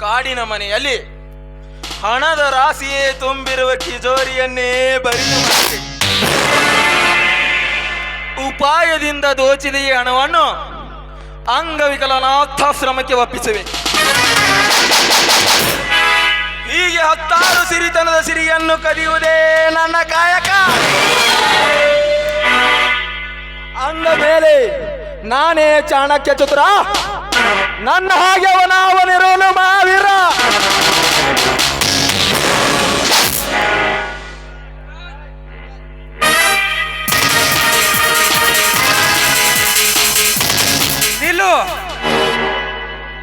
ಕಾಡಿನ ಮನೆಯಲ್ಲಿ ಹಣದ ರಾಶಿಯೇ ತುಂಬಿರುವ ಕಿಜೋರಿಯನ್ನೇ ಬರಿದು ಉಪಾಯದಿಂದ ದೋಚಿದ ಈ ಹಣವನ್ನು ಅಂಗವಿಕಲನಾಥಾಶ್ರಮಕ್ಕೆ ಒಪ್ಪಿಸಿವೆ. ಹೀಗೆ ಹತ್ತಾರು ಸಿರಿತನದ ಸಿರಿಯನ್ನು ಕದಿಯುವುದೇ ನನ್ನ ಕಾಯಕ. ಅಂದ ಮೇಲೆ ನಾನೇ ಚಾಣಕ್ಯ ಚತುರ. ನನ್ನ ಹಾಗೆ ಅವನ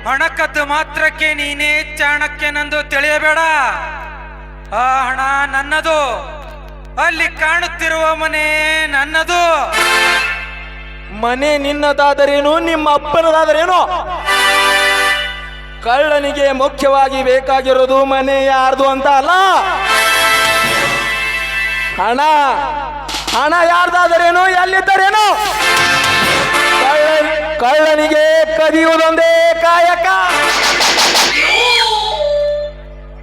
ಹಣಕ್ಕದ್ದು ಮಾತ್ರಕ್ಕೆ ನೀನೇ ಚಾಣಕ್ಯನೆಂದು ತಿಳಿಯಬೇಡ. ಆ ಹಣ ನನ್ನದು. ಅಲ್ಲಿ ಕಾಣುತ್ತಿರುವ ಮನೆ ನನ್ನದು. ಮನೆ ನಿನ್ನದಾದರೇನು, ನಿಮ್ಮ ಅಪ್ಪನದಾದರೇನು? ಕಳ್ಳನಿಗೆ ಮುಖ್ಯವಾಗಿ ಬೇಕಾಗಿರೋದು ಮನೆ ಯಾರ್ದು ಅಂತ ಅಲ್ಲ? ಹಣ. ಹಣ ಯಾರ್ದಾದರೇನು, ಎಲ್ಲಿದ್ದರೇನು? ಕಳ್ಳ ಕಳ್ಳನಿಗೆ ಕದಿಯುವುದೊಂದೇ ಕಾಯಕ.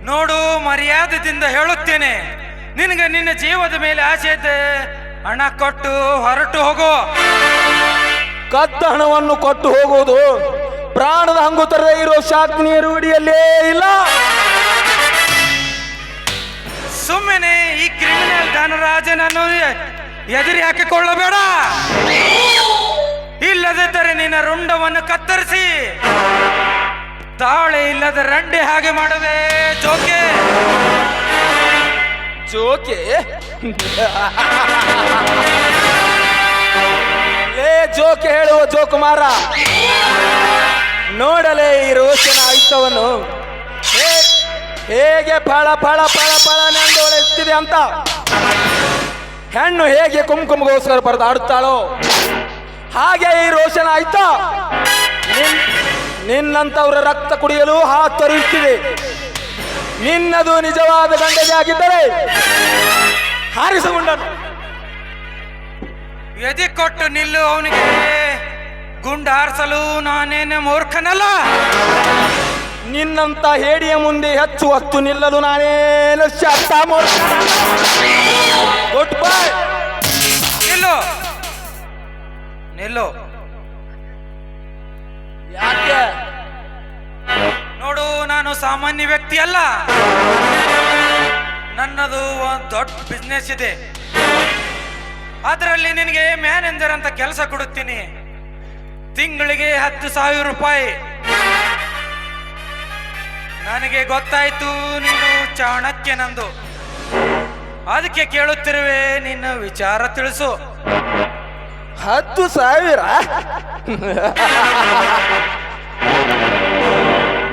ನೋಡು ಮರ್ಯಾದದಿಂದ ಹೇಳುತ್ತೇನೆ. ನಿನಗೆ ನಿನ್ನ ಜೀವದ ಮೇಲೆ ಆಸೆ ಇದೆ ಹಣ ಕೊಟ್ಟು ಹೊರಟು ಹೋಗು. ಕತ್ತ ಹಣವನ್ನು ಕೊಟ್ಟು ಹೋಗುವುದು ಪ್ರಾಣದ ಹಂಗು ತರದೇ ಇರೋ ಶಾಕ್ನಿಯ ರೂಢಿಯಲ್ಲೇ ಇಲ್ಲ. ಸುಮ್ಮನೆ ಈ ಕ್ರಿಮಿನಲ್ ಧನರಾಜನನ್ನು ಎದುರಿ ಹಾಕಿಕೊಳ್ಳಬೇಡ. ಇಲ್ಲದಿದ್ದರೆ ರುಂಡವನ್ನು ಕತ್ತರಿಸಿ, ತಾಳೆ ಇಲ್ಲದ ರಂಡೆ ಹಾಗೆ ಮಾಡುವೆ, ಜೋಕೆ. ಜೋಕೆ? ಲೇ, ಜೋಕೆ ಹೇಳುವ ಜೋಕುಮಾರ. ನೋಡಲೇ ಈ ರೋಷನ ಆಯ್ತವನು ಹೇ- ಹೇಗೆ ಫಳ ಫಳ ಫಳ ಫಳ ನೆಂದು ಹೊಳೆಸ್ತಿದೆ ಅಂತ. ಹೆಣ್ಣು ಹೇಗೆ ಕುಂಕುಮಗೋಸ್ಕರ ಪರದಾಡುತ್ತಾಳೋ? ಹಾಗೆ ಈ ರೋಷನ್ ಆಯ್ತಾ? ನಿನ್ನಂತವ್ರ ರಕ್ತ ಕುಡಿಯಲು ಹಾತೊರೆಯುತ್ತಿದೆ ನಿನ್ನದು ನಿಜವಾದ ಗಂಡನೆ ಆಗಿದ್ದರೆ ಹಾರಿಸಿಕೊಂಡನು ಎದಿ ಕೊಟ್ಟು ನಿಲ್ಲು ಅವನಿಗೆ. ಗುಂಡ ಹಾರಿಸಲು ನಾನೇನು ಮೂರ್ಖನಲ್ಲ? ನಿನ್ನಂತ ಹೇಡಿಯ ಮುಂದೆ ಹೆಚ್ಚು ಹೊತ್ತು ನಿಲ್ಲಲು ನಾನೇನು ಶಬ್ದ ಗುಡ್ ಬಾಯ್ ನಿಲ್ಲು. ನಿಲ್ಲು. ಯಾಕೆ? ನೋಡು ನಾನು ಸಾಮಾನ್ಯ ವ್ಯಕ್ತಿ ಅಲ್ಲ ನನ್ನದು ಒಂದು ದೊಡ್ಡ ಬಿಸ್ನೆಸ್ ಇದೆ. ಅದರಲ್ಲಿ ನಿನಗೆ ಮ್ಯಾನೇಜರ್ ಅಂತ ಕೆಲಸ ಕೊಡುತ್ತೀನಿ. ತಿಂಗಳಿಗೆ ಹತ್ತು ಸಾವಿರ ರೂಪಾಯಿ. ನನಗೆ ಗೊತ್ತಾಯ್ತು ನೀನು ಚಾಣಕ್ಯ ನಂದು. ಅದಕ್ಕೆ ಕೇಳುತ್ತಿರುವೆ ನಿನ್ನ ವಿಚಾರ ತಿಳಿಸು. ಹತ್ತು ಸಾವಿರ.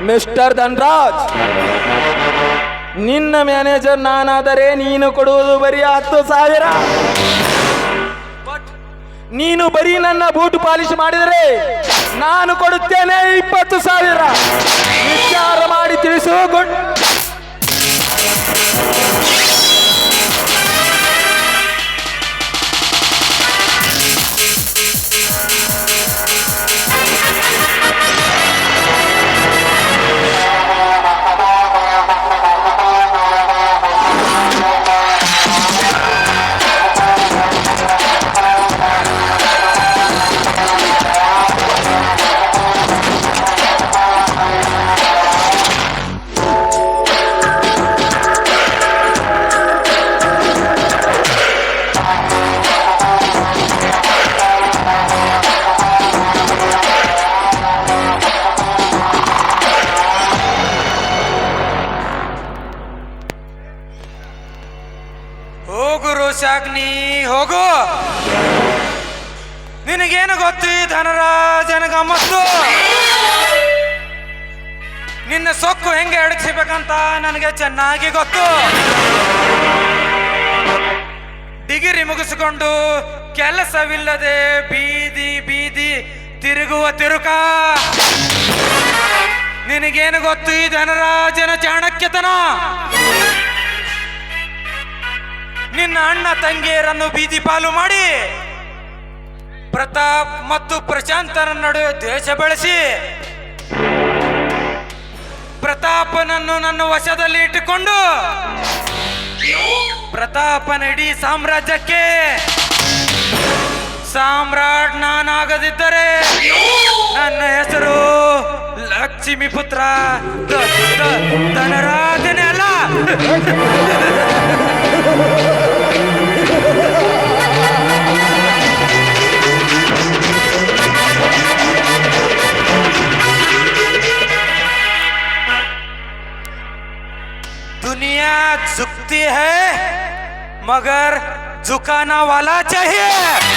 ಮಿಸ್ಟರ್ ಧನ್ರಾಜ್, ನಿನ್ನ ಮ್ಯಾನೇಜರ್ ನಾನಾದರೆ ನೀನು ಕೊಡುವುದು ಬರೀ ಹತ್ತು ಸಾವಿರ. ನೀನು ಬರೀ ನನ್ನ ಬೂಟು ಪಾಲಿಶ್ ಮಾಡಿದರೆ ನಾನು ಕೊಡುತ್ತೇನೆ ಇಪ್ಪತ್ತು ಸಾವಿರ. ವಿಚಾರ ಮಾಡಿ ತಿಳಿಸು, ಗುಡ್. ರೋಷಾಗ್ನಿ ಹೋಗು. ನಿನಗೇನು ಗೊತ್ತು ಧನರಾಜನ ಗಮ್ಮತ್ತು ನಿನ್ನ ಸೊಕ್ಕು ಹೆಂಗೆ ಅಡಗಿಸಬೇಕಂತ ನನಗೆ ಚೆನ್ನಾಗಿ ಗೊತ್ತು. ಡಿಗಿರಿ ಮುಗಿಸಿಕೊಂಡು ಕೆಲಸವಿಲ್ಲದೆ ಬೀದಿ ಬೀದಿ ತಿರುಗುವ ತಿರುಕ. ನಿನಗೇನು ಗೊತ್ತು ಈ ಧನರಾಜನ ಚಾಣಕ್ಯತನ? ನಿನ್ನ ಅಣ್ಣ ತಂಗಿಯರನ್ನು ಬೀದಿ ಪಾಲು ಮಾಡಿ ಪ್ರತಾಪ್ ಮತ್ತು ಪ್ರಶಾಂತರ ನಡುವೆ ದ್ವೇಷ ಬೆಳೆಸಿ ಪ್ರತಾಪನನ್ನು ನನ್ನ ವಶದಲ್ಲಿ ಇಟ್ಟುಕೊಂಡು ಪ್ರತಾಪನ ಇಡೀ ಸಾಮ್ರಾಜ್ಯಕ್ಕೆ ಸಾಮ್ರಾಟ್ ನಾನಾಗದಿದ್ದರೆ ನನ್ನ ಹೆಸರು ಲಕ್ಷ್ಮಿ ಪುತ್ರ ಧನರಾಜನೇ ಅಲ್ಲ. मगर झुकाना वाला चाहिए